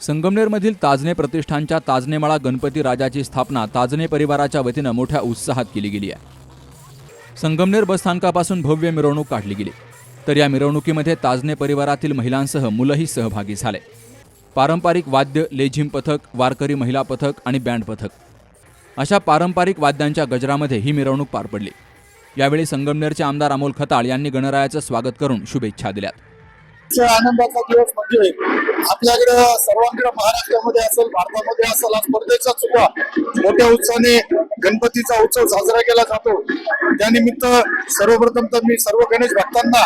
संगमनेरमधील ताजने प्रतिष्ठानच्या ताजनेमाळा गणपती राजाची स्थापना ताजने परिवाराच्या वतीनं मोठ्या उत्साहात केली गेली आहे. संगमनेर बसस्थानकापासून भव्य मिरवणूक काढली गेली. तर या मिरवणुकीमध्ये ताजने परिवारातील महिलांसह मुलंही सहभागी झाले. पारंपरिक वाद्य लेझिम पथक वारकरी महिला पथक आणि बँड पथक. अशा पारंपरिक वाद्यांच्या गजरामध्ये ही मिरवणूक पार पडली. यावेळी संगमनेरचे आमदार अमोल खताळ यांनी गणरायाचं स्वागत करून शुभेच्छा दिल्यात. आनंदाचा दिवस म्हणजे आपल्याकडे सर्वांकडे महाराष्ट्रामध्ये असेल भारतामध्ये असेल आज परदेशात सुद्धा मोठ्या उत्साहाने गणपतीचा उत्सव साजरा केला जातो. त्यानिमित्त सर्वप्रथम तर मी सर्व गणेश भक्तांना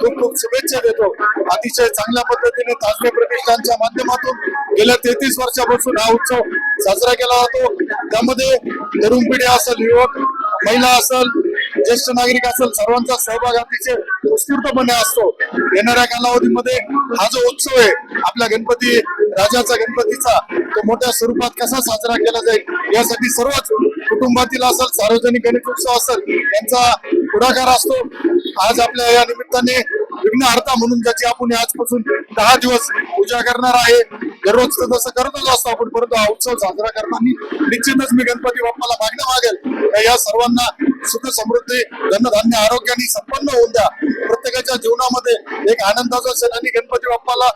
खूप खूप शुभेच्छा देतो. अतिशय चांगल्या पद्धतीने ताजमे प्रतिष्ठानच्या माध्यमातून गेल्या तेहतीस वर्षापासून हा उत्सव साजरा केला जातो. त्यामध्ये तरुण पिढी असेल युवक महिला असेल ज्येष्ठ नागरिक असेल सर्वांचा सहभाग अतिशय उत्स्फूर्तपणे असतो. येणाऱ्या कालावधीमध्ये हा जो उत्सव आहे आपल्या गणपती राजाचा गणपतीचा तो मोठ्या स्वरूपात कसा साजरा केला जाईल यासाठी सर्वच कुटुंबातील असेल सार्वजनिक गणेश उत्सव असेल यांचा पुढाकार असतो. आज आपल्या या निमित्ताने विघ्नहर्ता म्हणून ज्याची आपण आजपासून दहा दिवस पूजा करणार आहे दररोज तसं करतच असतो आपण परंतु हा उत्सव साजरा करताना निश्चितच मी गणपती बाप्पाला मागणं मागेल. या सर्वांना सुख समृद्धी धनधान्य आरोग्याने संपन्न होऊन द्या. प्रत्येकाच्या जीवनामध्ये एक आनंदाचा क्षण आणि गणपती बाप्पाला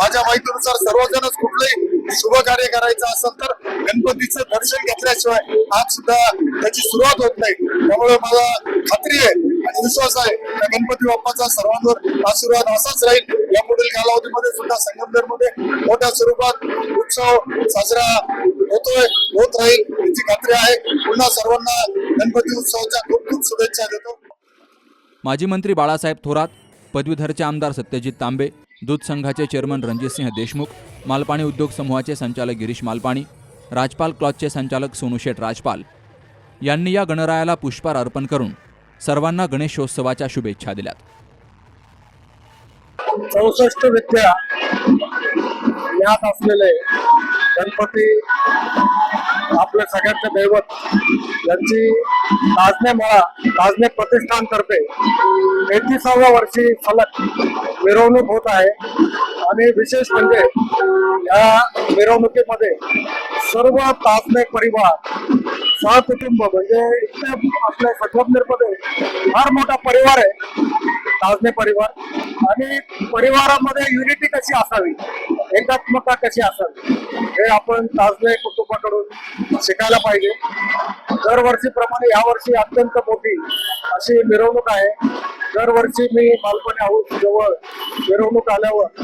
माझ्या माहितीनुसार सर्वजणच कुठलंही शुभ कार्य करायचं असेल तर गणपतीचं दर्शन घेतल्याशिवाय आज सुद्धा त्याची सुरुवात होत नाही. त्यामुळे मला खात्री आहे आणि विश्वास आहे त्या गणपती बाप्पाचा सर्वांवर आशीर्वाद असाच राहील. या पुढील कालावधीमध्ये सुद्धा संगमनेरमध्ये मोठ्या स्वरूपात उत्सव साजरा होतोय होत राहील याची खात्री आहे. पुन्हा सर्वांना गणपती उत्सवाच्या खूप खूप शुभेच्छा देतो. माजी मंत्री बाळासाहेब थोरात पदवीधरचे आमदार सत्यजित तांबे दूध संघाचे चेअरमन रणजितसिंह देशमुख मालपाणी उद्योग समूहाचे संचालक गिरीश मालपाणी राजपाल क्लॉथचे संचालक सोनूशेठ राजपाल. यांनी या गणरायाला पुष्पार अर्पण करून सर्वांना गणेशोत्सवाच्या शुभेच्छा दिल्यात. चौसष्ट विद्या यात असलेले गणपती आपल्या सगळ्यांचे दैवत यांची ताजने मळा ताजने प्रतिष्ठानतर्फे तेहतीसाव्या वर्षी फलक मिरवणूक होत आहे. आणि विशेष म्हणजे या मिरवणुकीमध्ये सर्व ताजने परिवार सहकुटुंब म्हणजे इथे आपल्या संगमनेरमध्ये फार मोठा परिवार आहे ताजने परिवार. आणि परिवारामध्ये युनिटी कशी असावी? एकात्मता कशी असावी? हे आपण ताजने कुटुंबाकडून शिकायला पाहिजे. दरवर्षीप्रमाणे यावर्षी अत्यंत मोठी अशी मिरवणूक आहे. दरवर्षी मी मालपणे हाऊस जवळ मिरवणूक आल्यावर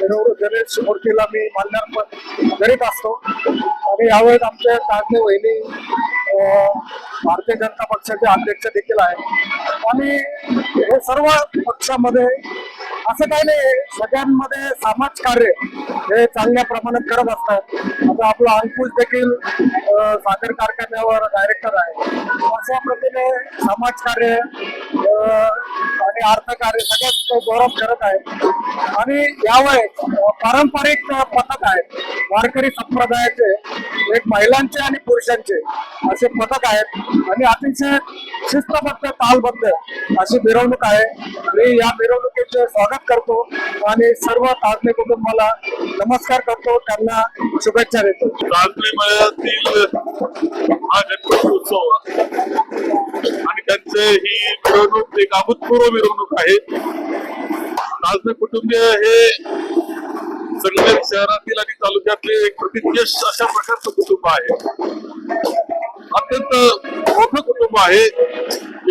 मिरवणूक गणेश मूर्तीला मी माल्यार्पण करीत असतो. आणि यावेळेस आमच्या ताजने वहिनी भारतीय जनता पक्षाचे अध्यक्ष देखील आहेत. आणि हे सर्व पक्षामध्ये असं काही नाही सगळ्यांमध्ये समाज कार्य हे चांगल्या प्रमाणात करत असतात आता आपला अंकुश देखील साखर कारखान्यावर डायरेक्टर आहे. अशा प्रतीने समाज कार्य आणि अर्थकार्य सगळ्यात तो गौरव करत आहे. आणि यावेळेस पारंपरिक पथक आहेत वारकरी संप्रदायाचे एक महिलांचे आणि पुरुषांचे असे पथक आहेत. आणि अतिशय शिस्तबद्ध तालबद्ध अशी मिरवणूक आहे. मी या मिरवणुकीचे स्वागत करतो आणि सर्व ताजने कुटुंबाला नमस्कार करतो त्यांना शुभेच्छा देतो. रात्री हा गणपती उत्सव आणि त्यांचे ही मिरवणूक एक अभूतपूर्व मिरवणूक आहे. राजने कुटुंबीय हे संगमेर शहरातील आणि तालुक्यातले एक प्रतिज्ञ अशा प्रकारचं कुटुंब आहे. अत्यंत मोठं कुटुंब आहे.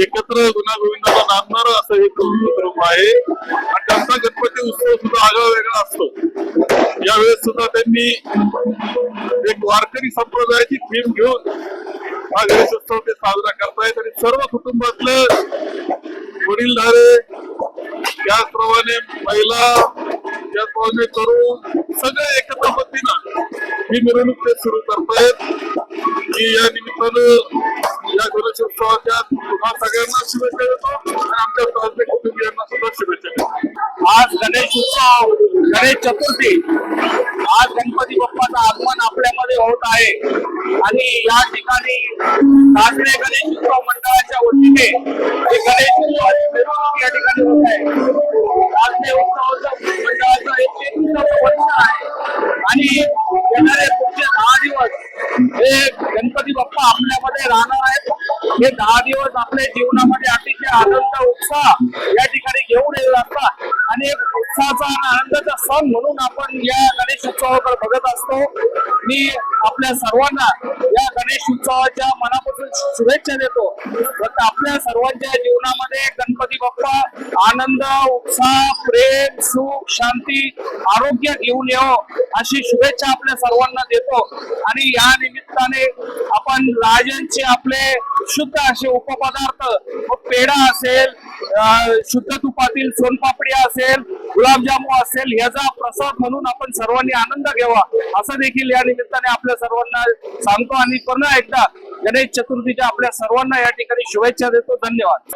एकत्र गुन्हा नांदणार असं हे कुटुंब आहे. आणि गणपती उत्सव सुद्धा आगळा वेगळा असतो. यावेळेस सुद्धा त्यांनी एक वारकरी संप्रदायाची थीम घेऊन हा गणेशोत्सव ते साजरा करतायत आणि सर्व कुटुंबातलं वडीलधारे त्याचप्रमाणे महिला त्याचप्रमाणे तरुण सगळे एकत्र पद्धतीनं ही मिरवणूक ते सुरू करतायत. की या निमित्तानं या गणेशोत्सवाच्या पुन्हा सगळ्यांना शुभेच्छा देतो आणि आमच्या आज गणेश उत्सव गणेश चतुर्थी. आज गणपती बाप्पाचं आगमन आपल्यामध्ये होत आहे. आणि या ठिकाणी सासरे गणेश उत्सव मंडळाच्या वतीने हे गणेश उत्सवाची या ठिकाणी होत आहे. सासरे उत्सव मंडळाचं एक वर्ष आहे. आणि येणारे पुढचे दहा दिवस हे गणपती बाप्पा आपल्यामध्ये राहणार आहेत. हे दहा दिवस आपल्या जीवनामध्ये अतिशय आनंद उत्साह या ठिकाणी घेऊन येत असतात आणि एक उत्साहाचा आनंदाचा सण म्हणून आपण या गणेश उत्सवाकडे बघत असतो. मी आपल्या सर्वांना या गणेश उत्सवाच्या मनापासून शुभेच्छा देतो. फक्त आपल्या सर्वांच्या जीवनामध्ये गणपती बाप्पा आनंद उत्साह प्रेम सुख शांती आरोग्य घेऊन येवो अशी शुभेच्छा आपल्या सर्वांना देतो. आणि या निमित्ताने आपण राजांचे आपले शुद्ध असे उपपदार्थ मग पेढा असेल शुद्ध तुपातील सोनपापडी असेल गुलाबजामू असेल याचा प्रसाद म्हणून आपण सर्वांनी आनंद घ्यावा. असं देखील या निमित्ताने आपल्या सर्वांना सांगतो आणि पुन्हा एकदा गणेश चतुर्थीच्या आपल्या सर्वांना या ठिकाणी शुभेच्छा देतो. धन्यवाद.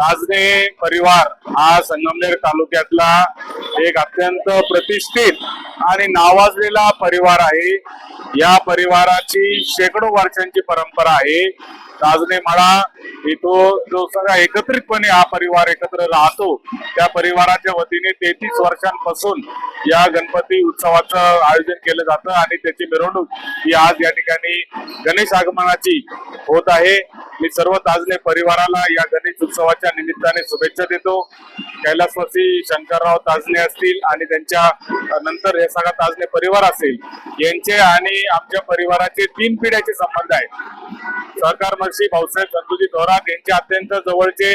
ताजने परिवार हा संगमनेर तालुक्यातला एक अत्यंत प्रतिष्ठित आणि नावाजलेला परिवार आहे. या परिवाराची शेकडो वर्षांची परंपरा आहे. ताजने मळा इथो जो सगळा एकत्रितपणे हा परिवार एकत्र राहतो त्या परिवाराच्या वतीने तेहतीस वर्षांपासून या गणपती उत्सवाचं आयोजन केलं जातं आणि त्याची मिरवणूक ही आज या ठिकाणी गणेश आगमनाची होत आहे. मी सर्व ताजने परिवाराला या गणेश उत्सवाच्या निमित्ताने शुभेच्छा देतो. कैलासवासी शंकरराव ताजने असतील आणि त्यांच्या नंतर हे सगळा ताजने परिवार असेल यांचे आणि आमच्या परिवाराचे तीन पिढ्याचे संबंध आहेत. सरकार महर्षी भाऊसाहेब संतोजी थोरात यांचे अत्यंत जवळचे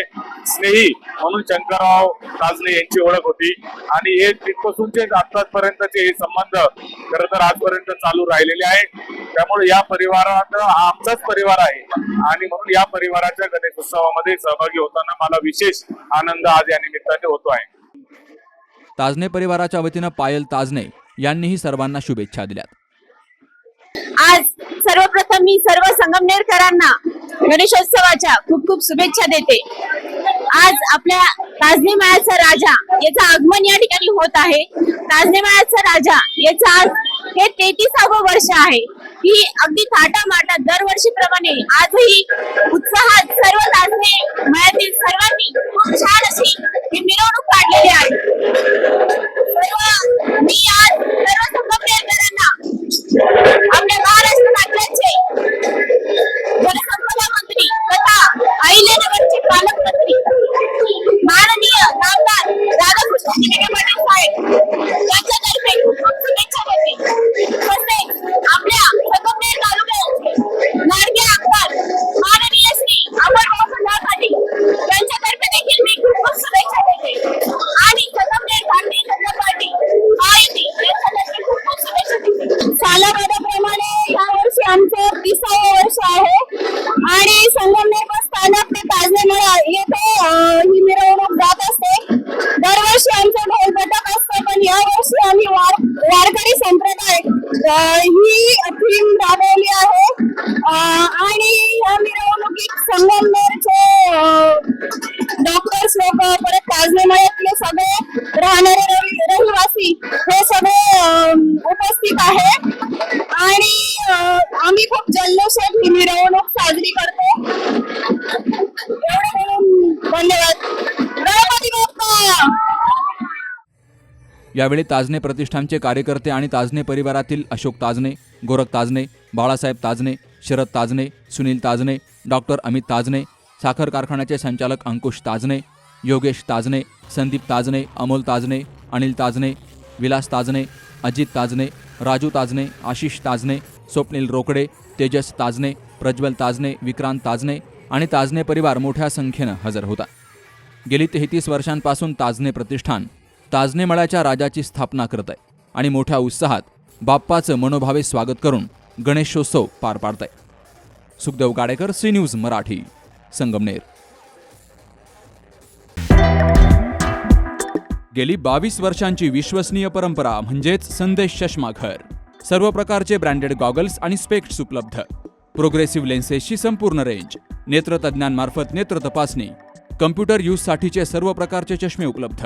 स्नेही म्हणून शंकरराव ताजने यांची ओळख होती. आणि हे तिथपासूनचे आतापर्यंतचे हे संबंध खर तर आजपर्यंत चालू राहिलेले आहे त्यामुळे या परिवारात हा आमचाच परिवार आहे. आणि म्हणून या परिवाराच्या गणेशोत्सवामध्ये सहभागी होताना मला विशेष आनंद आज या निमित्ताने होतो आहे. ताजने परिवाराच्या वतीनं पायल ताजने यांनीही सर्वांना शुभेच्छा दिल्यात. आज सर्वप्रथम मी सर्व संगमनेरकरांना गणेशोत्सवाच्या खूप खूप शुभेच्छा देते. आज आपल्या ताजने मायाचा राजा याचं आगमन या ठिकाणी होत आहे. ताजने मायाचा राजा याचं आज हे तेहतीसावं वर्ष आहे. ही अगदी थाटामाटात दरवर्षीप्रमाणे आजही उत्साहात सर्व ताजने मळ्यातील सर्वांनी खूप छान अशी ही मिरवणूक काढलेली आहे. सर्व मी आज सर्व संगमनेरकरांना आपल्या आणि ही थीम राबवली आहे. आणि या मिरवणुकीत संगमनेरचे डॉक्टर्स लोक परत ताजनेमळ्यातले सगळे राहणारे रहिवासी हे सगळे उपस्थित आहे. आणि आम्ही खूप जल्लोषात ही मिरवणूक साजरी करतो. यावेळी ताजने प्रतिष्ठानचे कार्यकर्ते आणि ताजने परिवारातील अशोक ताजने गोरख ताजने बाळासाहेब ताजने शरद ताजने सुनील ताजने डॉक्टर अमित ताजने साखर कारखान्याचे संचालक अंकुश ताजने योगेश ताजने संदीप ताजने अमोल ताजने अनिल ताजने विलास ताजने अजित ताजने राजू ताजने आशिष ताजने स्वप्नील रोकडे तेजस ताजने प्रज्वल ताजने विक्रांत ताजने आणि ताजने परिवार मोठ्या संख्येनं हजर होता. गेली तेहतीस वर्षांपासून ताजने प्रतिष्ठान ताजने मळ्याच्या राजाची स्थापना करत आहे आणि मोठ्या उत्साहात बाप्पाचं मनोभावे स्वागत करून गणेशोत्सव पार पाडत आहे सुखदेव गाडेकर सी न्यूज मराठी संगमनेर. गेली बावीस वर्षांची विश्वसनीय परंपरा म्हणजेच संदेश चष्माघर सर्व प्रकारचे ब्रँडेड गॉगल्स आणि स्पेक्ट्स उपलब्ध. प्रोग्रेसिव्ह लेन्सेसची संपूर्ण रेंज नेत्रतज्ञांमार्फत नेत्र तपासणी कम्प्युटर यूजसाठीचे सर्व प्रकारचे चष्मे उपलब्ध.